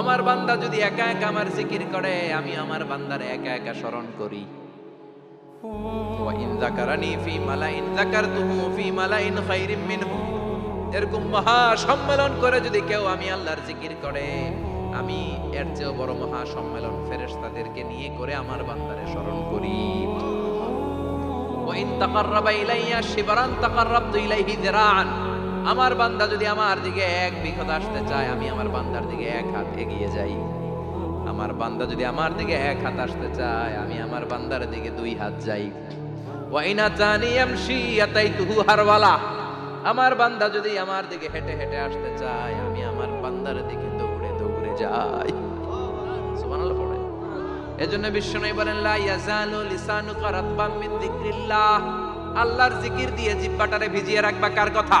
আমার বান্দা যদি একা একা আমার জিকির করে, আমি আমার বান্দার একা একা স্মরণ করি। এরকম মহা সম্মেলন করে যদি কেউ আমি আল্লাহর জিকির করে, আমি এর চেয়েও বড় মহা সম্মেলন ফেরেশতাদেরকে নিয়ে করে আমার বান্দারে স্মরণ করি। ওয়াইন তাকাররাবা ইলাইয়া শিবরান তাকাররাবতু ইলাইহি যিরাআন। আমার বান্দা যদি আমার দিকে এক বিঘত আসতে চায়, আমি আমার বান্দার দিকে এক হাত এগিয়ে যাই। আমার বান্দা যদি আমার দিকে এক হাত আসতে চায়, আমি আমার বান্দার দিকে দুই হাত যাই। ওয়াইনা জানি ইয়ামশি আতাইতুহু হারওয়ালা। আমার বান্দা যদি আমার দিকে হেঁটে হেঁটে আসতে চায়, আমি আমার বান্দার দিকে দৌড়ে দৌড়ে যাই। সুবহানাল্লাহ পড়ে। এজন্য বিশ্বনবী বলেন, লা ইয়াজালু লিসানুকা রাতবাম মিন যিকরিল্লাহ। আল্লাহর জিকির দিয়ে জিহ্বাটারে ভিজিয়ে রাখবা কার কথা?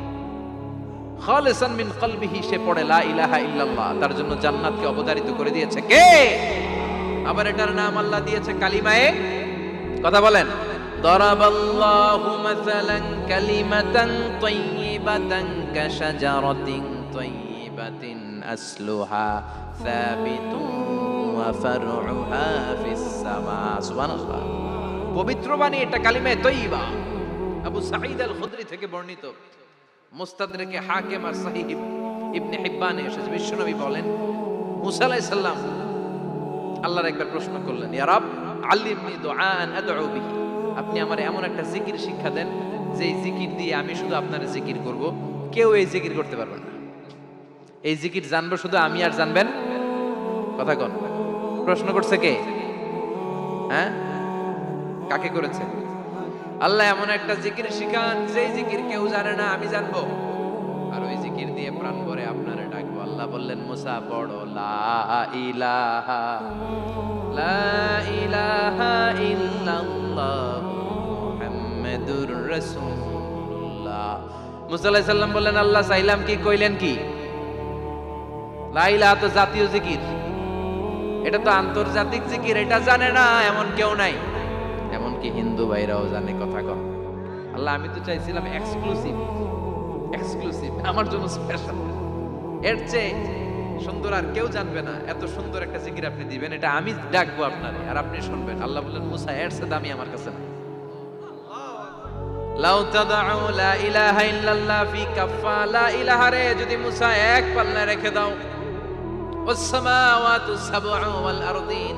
খালেসান মিন কলবিহি সে পড়ে লা ইলাহা ইল্লাল্লাহ তার জন্য জান্নাতকে অবতারিত করে দিয়েছে। কে? আবার এটার নাম আল্লাহ দিয়েছে কালিমায়ে কথা বলেন। দরাবাল্লাহু মাসালান কালিমাতান তাইয়িবাতান কাশাজারাতিন তাইয়িবাতিন আসলুহা সাবিতুন ওয়া ফারউহা ফিস সামা। সুবহানাল্লাহ। পবিত্র বাণী এটা কালিমায়ে তাইয়িবা আবু সাঈদ আল খুদরি থেকে বর্ণিত। মুস্তাদরেকে হাকিম আর সাহিহ ইবনে হিব্বানে এসেছে। বিশ্বনবী বলেন, মুসা আলাইহিস আল্লাহর একবার প্রশ্ন করলেন, ইয়া রব, আল্লিমনি দুআন আপনি আমার এমন একটা জিকির শিক্ষা দেন যে জিকির দিয়ে আমি শুধু আপনার জিকির করব। কেউ এই জিকির করতে পারবে না। এই জিকির জানব শুধু আমি আর জানবেন? কথা কন। প্রশ্ন করছে কে? হ্যাঁ? কাকে করেছে? আল্লাহ এমন একটা জিকির শিখান, যেই জিকির কেউ জানে না, আমি জানব। আর ওই জিকির দিয়ে প্রাণ ভরে আপনারে ডাকবো। আল্লাহ বললেন, মুসা, পড়ো, লা ইলাহা লা ইলাহা মুসা বললেন, আল্লাহ চাইলাম কি, কইলেন কি? লা ইলাহা তো জাতীয় জিকির। এটা তো আন্তর্জাতিক জিকির, এটা জানে না, এমন কেউ নাই। এমনকি হিন্দু ভাইরাও জানে কথা কম আল্লাহ, আমি তো চাইছিলাম এক্সক্লুসিভ এক্সক্লুসিভ আমার জন্য স্পেশাল এর চেয়ে সুন্দর আর কেউ জানবে না, এত সুন্দর একটা জিকির আপনি দিবেন, এটা আমি ডাকবো আপনারে, আর আপনি শুনবেন। আল্লাহ বললেন, মুসা, এর চেয়ে দামি আমার কাছে না লাউ তাদাউ লা ইলাহা ইল্লাল্লাহ ফি কাফা লা ইলাহা রে, যদি মুসা এক পাল্লা রেখে দাও। ওয়াসসামাওয়াতু সাবউ ওয়াল আরদিন।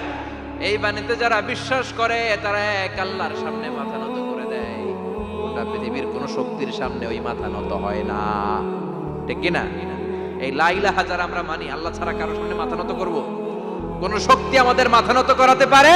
এই বাণীতে যারা বিশ্বাস করে, তারা এক আল্লাহর সামনে মাথা নত করে দেয়। গোটা পৃথিবীর কোন শক্তির সামনে ওই মাথা নত হয় না। ঠিক কিনা এই লাইলাহা যারা আমরা মানি, আল্লাহ ছাড়া কারোর সামনে মাথা নত করব? কোন শক্তি আমাদের মাথা নত করাতে পারে?